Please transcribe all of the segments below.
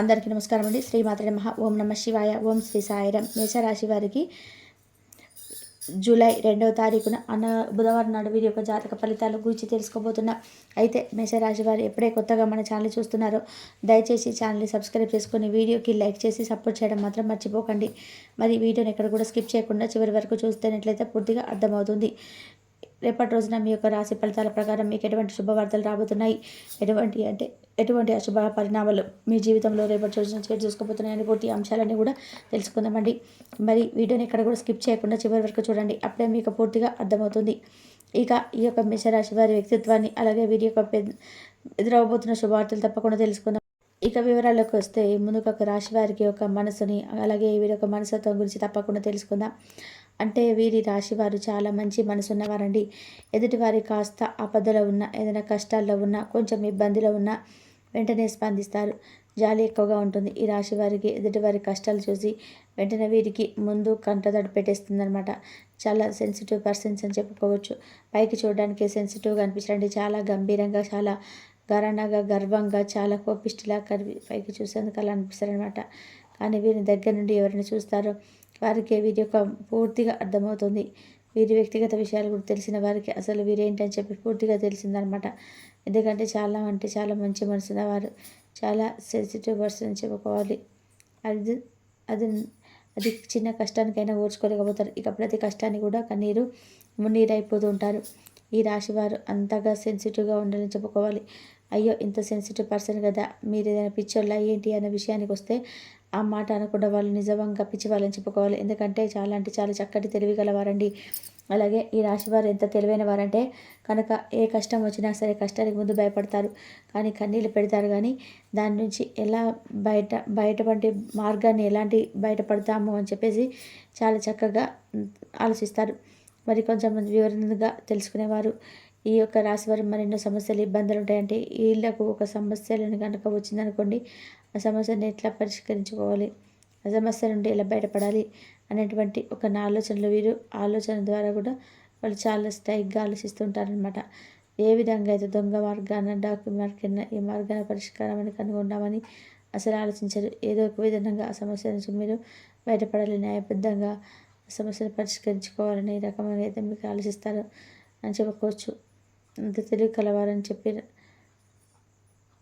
అందరికీ నమస్కారం అండి. శ్రీమాత్రి నమ. ఓం నమ శివాయ. ఓం శ్రీ సాయిరం. మేషరాశి వారికి జూలై రెండవ తారీఖున అన్న బుధవారం నాడు వీరి యొక్క జాతక ఫలితాల గురించి తెలుసుకోబోతున్నా. అయితే మేషరాశి వారు ఎప్పుడే కొత్తగా మన ఛానల్ చూస్తున్నారో దయచేసి ఛానల్ని సబ్స్క్రైబ్ చేసుకొని వీడియోకి లైక్ చేసి సపోర్ట్ చేయడం మాత్రం మర్చిపోకండి. మరి వీడియోని ఎక్కడ కూడా స్కిప్ చేయకుండా చివరి వరకు చూస్తున్నట్లయితే పూర్తిగా అర్థమవుతుంది. రేపటి రోజున మీ యొక్క రాశి ఫలితాల ప్రకారం మీకు ఎటువంటి శుభవార్తలు రాబోతున్నాయి? ఎటువంటి అంటే ఎటువంటి అశుభ పరిణామాలు మీ జీవితంలో రేపటి రోజున చేటు చూసుకోబోతున్నాయని పూర్తి అంశాలన్నీ కూడా తెలుసుకుందామండి. మరి వీడియోని ఎక్కడ కూడా స్కిప్ చేయకుండా చివరి వరకు చూడండి. అప్పుడే మీకు పూర్తిగా అర్థమవుతుంది. ఇక ఈ యొక్క మేషరాశి వారి వ్యక్తిత్వాన్ని అలాగే వీరి యొక్క ఎదురవబోతున్న శుభవార్తలు తప్పకుండా తెలుసుకుందాం. ఇక వివరాల్లోకి వస్తే ముందుకు ఒక రాశి వారికి యొక్క మనసుని అలాగే వీరి యొక్క మనసత్వం గురించి తప్పకుండా తెలుసుకుందాం. అంటే వీరి రాశి వారు చాలా మంచి మనసున్నవారండి. ఎదుటివారి కాస్త ఆపదలో ఉన్న ఏదైనా కష్టాల్లో ఉన్నా కొంచెం ఇబ్బందిలో ఉన్నా వెంటనే స్పందిస్తారు. జాలి ఎక్కువగా ఉంటుంది. ఈ రాశి వారికి ఎదుటివారి కష్టాలు చూసి వెంటనే వీరికి ముందు కంటతడి పెట్టేస్తుందనమాట చాలా సెన్సిటివ్ పర్సన్స్ అని చెప్పుకోవచ్చు. పైకి చూడడానికి సెన్సిటివ్గా అనిపించండి చాలా గంభీరంగా చాలా గరణగా గర్వంగా చాలా కోపిష్టిలా కరివి పైకి చూసేందుకు అలా అనిపిస్తారనమాట కానీ వీరిని దగ్గర నుండి ఎవరిని చూస్తారో వారికి వీరి యొక్క పూర్తిగా అర్థమవుతుంది. వీరి వ్యక్తిగత విషయాలు కూడా తెలిసిన వారికి అసలు వీరేంటని చెప్పి పూర్తిగా తెలిసిందనమాట. ఎందుకంటే చాలా అంటే చాలా మంచి మనసున్న వారు చాలా సెన్సిటివ్ పర్సన్ అని చెప్పుకోవాలి. అది అది అది చిన్న కష్టానికైనా ఓర్చుకోలేకపోతారు. ఇక ప్రతి కష్టాన్ని కూడా కన్నీరు మున్నీరైపోతూ ఉంటారు. ఈ రాశి వారు అంతగా సెన్సిటివ్గా ఉండాలని చెప్పుకోవాలి. అయ్యో ఇంత సెన్సిటివ్ పర్సన్ కదా. మీరు ఏదైనా పిక్చర్లో ఏంటి అనే విషయానికి వస్తే ఆ మాట అనకుండా వాళ్ళు నిజంగా పిచ్చి వాళ్ళని చెప్పుకోవాలి. ఎందుకంటే చాలా అంటే చాలా చక్కటి తెలివి గలవారండి అలాగే ఈ రాశి వారు ఎంత తెలివైన వారంటే కనుక ఏ కష్టం వచ్చినా సరే కష్టానికి ముందు భయపడతారు. కానీ కన్నీళ్ళు పెడతారు. కానీ దాని నుంచి ఎలా బయట బయటపడి మార్గాన్ని ఎలాంటి బయటపడతాము అని చెప్పేసి చాలా చక్కగా ఆలోచిస్తారు. మరి కొంచెం వివరంగా తెలుసుకునేవారు. ఈ యొక్క రాశి వారు మరెన్నో సమస్యలు ఇబ్బందులు ఉంటాయంటే వీళ్ళకు ఒక సమస్యలను కనుక వచ్చిందనుకోండి ఆ సమస్యను ఎట్లా పరిష్కరించుకోవాలి ఆ సమస్య నుండి ఎలా బయటపడాలి అనేటువంటి ఒక నా ఆలోచనలు వీరు ఆలోచన ద్వారా కూడా వాళ్ళు చాలా స్ట్రైక్గా ఆలోచిస్తుంటారనమాట ఏ విధంగా అయితే దొంగ మార్గాన డాక్యుమెంట్ మార్గాన ఈ మార్గాన పరిష్కారం అని కనుగొన్నామని అసలు ఆలోచించరు. ఏదో ఒక విధంగా ఆ సమస్య నుంచి మీరు బయటపడాలి న్యాయబద్ధంగా సమస్యను పరిష్కరించుకోవాలని రకమైన అయితే మీకు ఆలోచిస్తారు అని చెప్పుకోవచ్చు. అంత తెలివి కలవారని చెప్పి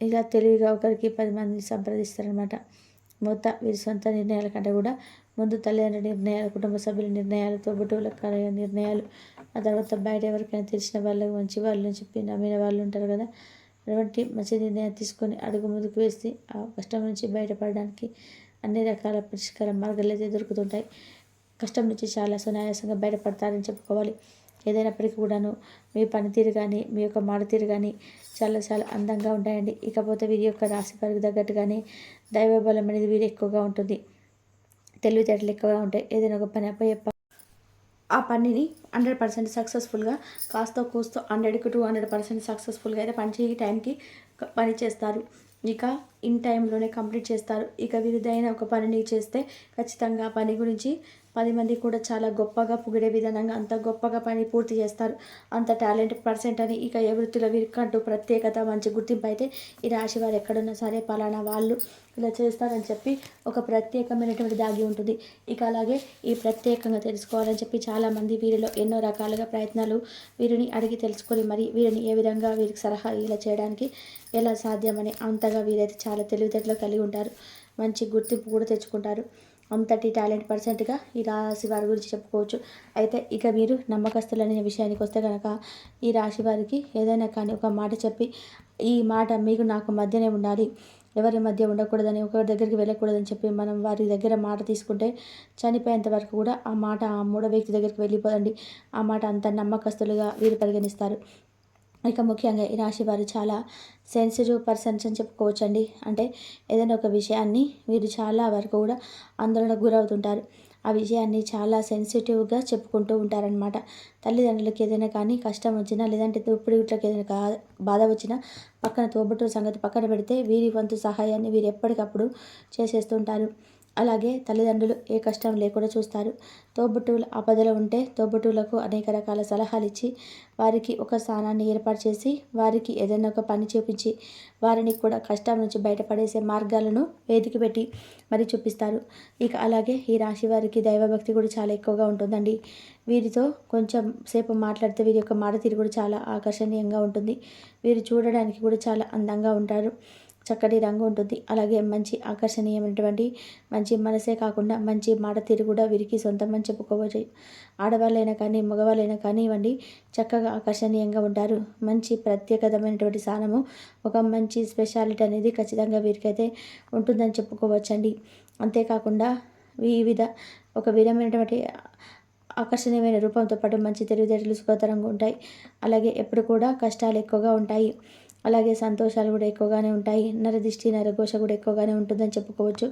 ఇలా తెలివిగా ఒకరికి పది మంది సంప్రదిస్తారనమాట మొత్తం వీరి సొంత నిర్ణయాల కంటే కూడా ముందు తల్లిదండ్రుల నిర్ణయాలు కుటుంబ సభ్యుల నిర్ణయాలు తోబుట్టువుల నిర్ణయాలు ఆ తర్వాత బయట ఎవరికైనా తెలిసిన వాళ్ళకి మంచి వాళ్ళు చెప్పి నమ్మిన వాళ్ళు ఉంటారు కదా. అటువంటి మంచి నిర్ణయం తీసుకొని అడుగు ముందుకు వేసి ఆ కష్టం నుంచి బయటపడడానికి అన్ని రకాల పరిష్కార మార్గాలు అయితే దొరుకుతుంటాయి. కష్టం నుంచి చాలా సునాయాసంగా బయటపడతారని చెప్పుకోవాలి. ఏదైనప్పటికీ కూడాను మీ పనితీరు కానీ మీ యొక్క మాడతీరు కానీ చాలా చాలా అందంగా ఉంటాయండి. ఇకపోతే వీరి యొక్క రాశి వారికి తగ్గట్టుగానే దైవబలం అనేది వీరు ఎక్కువగా ఉంటుంది. తెలివితేటలు ఎక్కువగా ఉంటాయి. ఏదైనా ఒక పని అప్పయ్య ఆ పనిని హండ్రెడ్ పర్సెంట్ సక్సెస్ఫుల్గా కాస్త కూస్తో హండ్రెడ్కి టూ హండ్రెడ్ పర్సెంట్ సక్సెస్ఫుల్గా అయితే పని టైంకి పని చేస్తారు. ఇక ఇన్ టైంలోనే కంప్లీట్ చేస్తారు. ఇక విరుదైన ఒక పనిని చేస్తే ఖచ్చితంగా పని గురించి పది మంది కూడా చాలా గొప్పగా పొగిడే విధానంగా అంత గొప్పగా పని పూర్తి చేస్తారు. అంత టాలెంట్ పర్సెంట్ అని ఇక ఏ వృత్తిలో వీరికంటూ ప్రత్యేకత మంచి గుర్తింపు అయితే ఈ రాశి వారు ఎక్కడున్నా సరే పలానా వాళ్ళు ఇలా చేస్తారని చెప్పి ఒక ప్రత్యేకమైనటువంటి దాగి ఉంటుంది. ఇక అలాగే ఈ ప్రత్యేకంగా తెలుసుకోవాలని చెప్పి చాలామంది వీరిలో ఎన్నో రకాలుగా ప్రయత్నాలు వీరిని అడిగి తెలుసుకొని మరి వీరిని ఏ విధంగా వీరికి సలహా ఇలా చేయడానికి ఎలా సాధ్యమని అంతగా వీరైతే చాలా తెలివితేటలు కలిగి ఉంటారు. మంచి గుర్తింపు కూడా తెచ్చుకుంటారు. అంతటి టాలెంట్ పర్సెంట్గా ఈ రాశి వారి గురించి చెప్పుకోవచ్చు. అయితే ఇక మీరు నమ్మకస్తులనే విషయానికి వస్తే కనుక ఈ రాశి వారికి ఏదైనా కానీ ఒక మాట చెప్పి ఈ మాట మీకు నాకు మధ్యనే ఉండాలి ఎవరి మధ్య ఉండకూడదని ఒకరి దగ్గరికి వెళ్ళకూడదని చెప్పి మనం వారి దగ్గర మాట తీసుకుంటే చనిపోయేంత వరకు కూడా ఆ మాట ఆ మూడో వ్యక్తి దగ్గరికి వెళ్ళిపోదండి. ఆ మాట అంత నమ్మకస్తులుగా వీరు పరిగణిస్తారు. ఇక ముఖ్యంగా ఈ రాశి వారు చాలా సెన్సిటివ్ పర్సన్స్ అని చెప్పుకోవచ్చండి. అంటే ఏదైనా ఒక విషయాన్ని వీరు చాలా వరకు కూడా ఆందోళనకు గురవుతుంటారు. ఆ విషయాన్ని చాలా సెన్సిటివ్గా చెప్పుకుంటూ ఉంటారనమాట తల్లిదండ్రులకి ఏదైనా కానీ కష్టం వచ్చినా లేదంటే తోపుడికి ఏదైనా బాధ వచ్చినా పక్కన తోబుట్టు సంగతి పక్కన పెడితే వీరి వంతు సహాయాన్ని వీరు ఎప్పటికప్పుడు చేసేస్తుంటారు. అలాగే తల్లిదండ్రులు ఏ కష్టం లేకుండా చూస్తారు. తోబుట్టువులు ఆపదలో ఉంటే తోబుట్టువులకు అనేక రకాల సలహాలు ఇచ్చి వారికి ఒక స్థానాన్ని ఏర్పాటు చేసి వారికి ఏదైనా ఒక పని చూపించి వారిని కూడా కష్టం నుంచి బయటపడేసే మార్గాలను వేదిక పెట్టి మరి చూపిస్తారు. ఇక అలాగే ఈ రాశి వారికి దైవభక్తి కూడా చాలా ఎక్కువగా ఉంటుందండి. వీరితో కొంచెం సేపు మాట్లాడితే వీరి యొక్క మాట తీరు కూడా చాలా ఆకర్షణీయంగా ఉంటుంది. వీరు చూడడానికి కూడా చాలా అందంగా ఉంటారు. చక్కటి రంగు ఉంటుంది. అలాగే మంచి ఆకర్షణీయమైనటువంటి మంచి మనసే కాకుండా మంచి మాట తీరు కూడా వీరికి సొంతమని చెప్పుకోవచ్చు. ఆడవాళ్ళైనా కానీ మగవాళ్ళైనా కానివ్వండి చక్కగా ఆకర్షణీయంగా ఉంటారు. మంచి ప్రత్యేకతమైనటువంటి స్థానము ఒక మంచి స్పెషాలిటీ అనేది ఖచ్చితంగా వీరికైతే ఉంటుందని చెప్పుకోవచ్చండి. అంతేకాకుండా వివిధ ఒక విధమైనటువంటి ఆకర్షణీయమైన రూపంతో పాటు మంచి తెలివితేటలు సుఖతరంగా ఉంటాయి. అలాగే ఎప్పుడు కూడా కష్టాలు ఎక్కువగా ఉంటాయి. అలాగే సంతోషాలు కూడా ఎక్కువగానే ఉంటాయి. నరదిష్టి నరఘోష కూడా ఎక్కువగానే ఉంటుందని చెప్పుకోవచ్చు.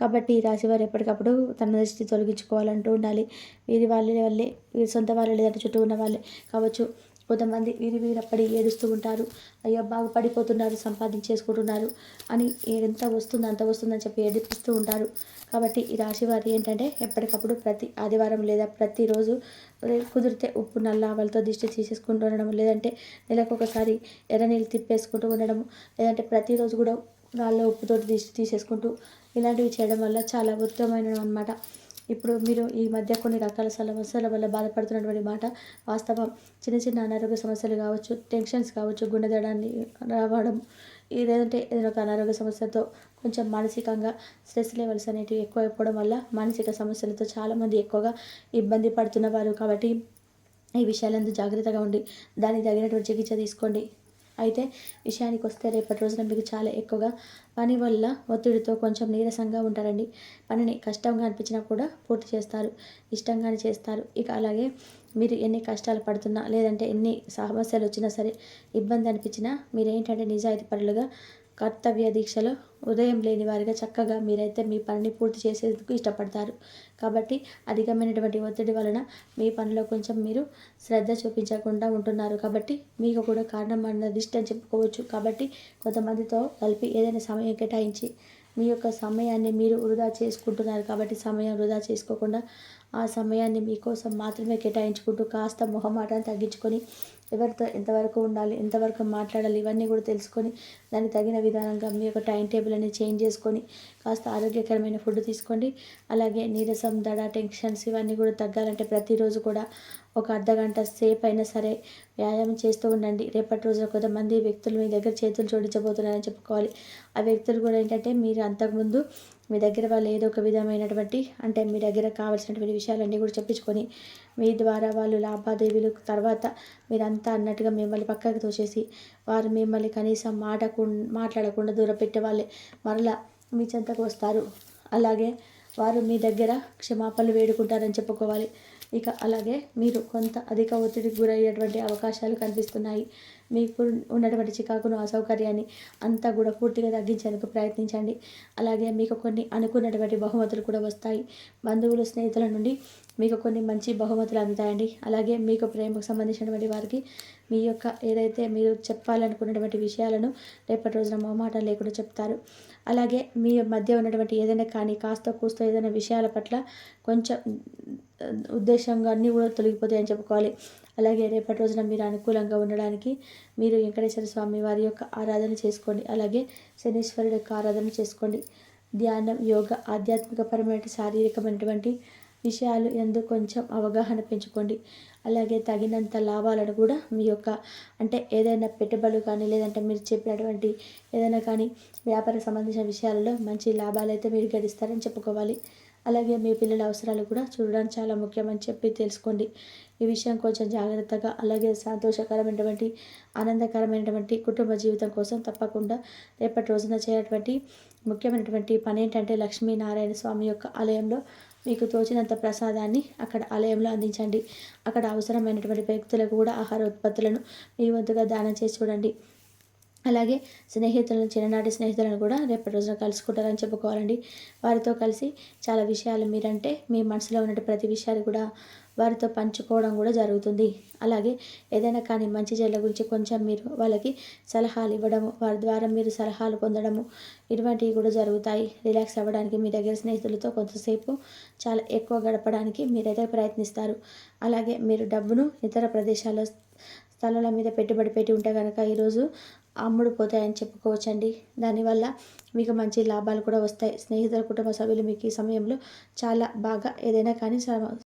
కాబట్టి ఈ రాశి వారు ఎప్పటికప్పుడు తన దృష్టి తొలగించుకోవాలంటూ ఉండాలి. వీరి వాళ్ళ వల్లే వీరి సొంత వాళ్ళు లేదంటే చుట్టూ ఉన్న వాళ్ళే కావచ్చు. కొంతమంది వీరి వీరప్పడి ఏడుస్తూ ఉంటారు. అయ్యో బాగుపడిపోతున్నారు సంపాదించేసుకుంటున్నారు అని ఎంత వస్తుందో అంత వస్తుందని చెప్పి ఏడిపిస్తూ ఉంటారు. కాబట్టి ఈ రాశి వారి ఏంటంటే ఎప్పటికప్పుడు ప్రతి ఆదివారం లేదా ప్రతిరోజు కుదిరితే ఉప్పు నల్ల ఆవలతో దిష్టి తీసేసుకుంటూ ఉండడం లేదంటే నెలకు ఒకసారి ఎర్ర నీళ్ళు తిప్పేసుకుంటూ ఉండడం లేదంటే ప్రతిరోజు కూడా రాళ్ళ ఉప్పుతో దిష్టి తీసేసుకుంటూ ఇలాంటివి చేయడం వల్ల చాలా ఉత్తమమైన అనమాట ఇప్పుడు మీరు ఈ మధ్య కొన్ని రకాల సమస్యల వల్ల బాధపడుతున్నటువంటి మాట వాస్తవం. చిన్న చిన్న అనారోగ్య సమస్యలు కావచ్చు టెన్షన్స్ కావచ్చు గుండె దడాన్ని రావడం ఏదంటే ఏదైనా ఒక అనారోగ్య సమస్యతో కొంచెం మానసికంగా స్ట్రెస్ లెవెల్స్ అనేటివి ఎక్కువ అయిపోవడం వల్ల మానసిక సమస్యలతో చాలామంది ఎక్కువగా ఇబ్బంది పడుతున్నవారు కాబట్టి ఈ విషయాలందు జాగ్రత్తగా ఉండి దానికి తగినటువంటి చికిత్స తీసుకోండి. అయితే విషయానికి వస్తే రేపటి రోజున మీకు చాలా ఎక్కువగా పని వల్ల ఒత్తిడితో కొంచెం నీరసంగా ఉంటారండి. పనిని కష్టంగా అనిపించినా కూడా పూర్తి చేస్తారు. ఇష్టంగానే చేస్తారు. ఇక అలాగే మీరు ఎన్ని కష్టాలు పడుతున్నా లేదంటే ఎన్ని సమస్యలు వచ్చినా సరే ఇబ్బంది అనిపించినా మీరేంటంటే నిజాయితీ పరులుగా కర్తవ్య దీక్షలో ఉదయం లేని వారిగా చక్కగా మీరైతే మీ పనిని పూర్తి చేసేందుకు ఇష్టపడతారు. కాబట్టి అధికమైనటువంటి ఒత్తిడి వలన మీ పనిలో కొంచెం మీరు శ్రద్ధ చూపించకుండా ఉంటున్నారు. కాబట్టి మీకు కూడా కారణం అన్నదిష్టం చెప్పుకోవచ్చు. కాబట్టి కొంతమందితో కలిపి ఏదైనా సమయం కేటాయించి మీ యొక్క సమయాన్ని మీరు వృధా చేసుకుంటున్నారు. కాబట్టి సమయం వృధా చేసుకోకుండా ఆ సమయాన్ని మీకోసం మాత్రమే కేటాయించుకుంటూ కాస్త మొహమాటాన్ని తగ్గించుకొని ఎవరితో ఎంతవరకు ఉండాలి ఎంతవరకు మాట్లాడాలి ఇవన్నీ కూడా తెలుసుకొని దానికి తగిన విధానంగా మీ యొక్క టైం టేబుల్ అనేది చేంజ్ చేసుకొని కాస్త ఆరోగ్యకరమైన ఫుడ్ తీసుకోండి. అలాగే నీరసం దడ టెన్షన్స్ ఇవన్నీ కూడా తగ్గాలంటే ప్రతిరోజు కూడా ఒక అర్ధ గంట సేపు అయినా సరే వ్యాయామం చేస్తూ ఉండండి. రేపటి రోజున కొంతమంది వ్యక్తులు మీ దగ్గర చేతులు జోడించబోతున్నారని చెప్పుకోవాలి. ఆ వ్యక్తులు కూడా ఏంటంటే మీరు అంతకుముందు మీ దగ్గర వాళ్ళు ఏదో ఒక విధమైనటువంటి అంటే మీ దగ్గర కావాల్సినటువంటి విషయాలన్నీ కూడా చెప్పించుకొని మీ ద్వారా వాళ్ళు లాభాదేవీలు తర్వాత మీరంతా అన్నట్టుగా మిమ్మల్ని పక్కకు తోసేసి వారు మిమ్మల్ని కనీసం మాటకు మాట్లాడకుండా దూరపెట్టే వాళ్ళే మరలా మీ చెంతకు వస్తారు. అలాగే వారు మీ దగ్గర క్షమాపణలు వేడుకుంటారని చెప్పుకోవాలి. ఇక అలాగే మీరు కొంత అధిక ఒత్తిడికి గురయ్యేటువంటి అవకాశాలు కనిపిస్తున్నాయి. మీకు ఉన్నటువంటి చికాకును అసౌకర్యాన్ని అంతా కూడా పూర్తిగా తగ్గించేందుకు ప్రయత్నించండి. అలాగే మీకు కొన్ని అనుకున్నటువంటి బహుమతులు కూడా వస్తాయి. బంధువులు స్నేహితుల నుండి మీకు కొన్ని మంచి బహుమతులు అందుతాయండి. అలాగే మీకు ప్రేమకు సంబంధించినటువంటి వారికి మీ యొక్క ఏదైతే మీరు చెప్పాలనుకున్నటువంటి విషయాలను రేపటి రోజున మొహమాటం లేకుండా చెప్తారు. అలాగే మీ మధ్య ఉన్నటువంటి ఏదైనా కానీ కాస్త కూస్తో ఏదైనా విషయాల పట్ల కొంచెం ఉద్దేశంగా అన్నీ కూడా తొలగిపోతాయని చెప్పుకోవాలి. అలాగే రేపటి రోజున మీరు అనుకూలంగా ఉండడానికి మీరు వెంకటేశ్వర స్వామి వారి యొక్క ఆరాధన చేసుకోండి. అలాగే శనీశ్వరుడు యొక్క ఆరాధన చేసుకోండి. ధ్యానం యోగ ఆధ్యాత్మికపరమైన శారీరకమైనటువంటి విషయాలు ఎందు కొంచెం అవగాహన పెంచుకోండి. అలాగే తగినంత లాభాలను కూడా మీ యొక్క అంటే ఏదైనా పెట్టుబడులు కానీ లేదంటే మీరు చెప్పినటువంటి ఏదైనా కానీ వ్యాపార సంబంధించిన విషయాలలో మంచి లాభాలు అయితే మీరు గడిస్తారని చెప్పుకోవాలి. అలాగే మీ పిల్లల అవసరాలు కూడా చూడడానికి చాలా ముఖ్యమని చెప్పి తెలుసుకోండి. ఈ విషయం కొంచెం జాగ్రత్తగా అలాగే సంతోషకరమైనటువంటి ఆనందకరమైనటువంటి కుటుంబ జీవితం కోసం తప్పకుండా రేపటి రోజున చేయటువంటి ముఖ్యమైనటువంటి పని ఏంటంటే లక్ష్మీనారాయణ స్వామి యొక్క ఆలయంలో మీకు తోచినంత ప్రసాదాన్ని అక్కడ ఆలయంలో అందించండి. అక్కడ అవసరమైనటువంటి వ్యక్తులకు కూడా ఆహార ఉత్పత్తులను మీ వంతుగా దానం చేసి చూడండి. అలాగే స్నేహితులను చిన్ననాటి స్నేహితులను కూడా రేపటి రోజున కలుసుకుంటారని చెప్పుకోవాలండి. వారితో కలిసి చాలా విషయాలు మీరంటే మీ మనసులో ఉన్న ప్రతి విషయాలు కూడా వారితో పంచుకోవడం కూడా జరుగుతుంది. అలాగే ఏదైనా కానీ మంచి చెడ్ల గురించి కొంచెం మీరు వాళ్ళకి సలహాలు ఇవ్వడము వారి ద్వారా మీరు సలహాలు పొందడము ఇటువంటివి కూడా జరుగుతాయి. రిలాక్స్ అవ్వడానికి మీ దగ్గర స్నేహితులతో కొంతసేపు చాలా ఎక్కువ గడపడానికి మీరైతే ప్రయత్నిస్తారు. అలాగే మీరు డబ్బును ఇతర ప్రదేశాల్లో స్థలాల మీద పెట్టుబడి పెట్టి ఉంటే కనుక ఈరోజు అమ్ముడుపోతాయని చెప్పుకోవచ్చండి. దానివల్ల మీకు మంచి లాభాలు కూడా వస్తాయి. స్నేహితుల కుటుంబ సభ్యులు మీకు ఈ సమయంలో చాలా బాగా ఏదైనా కానీ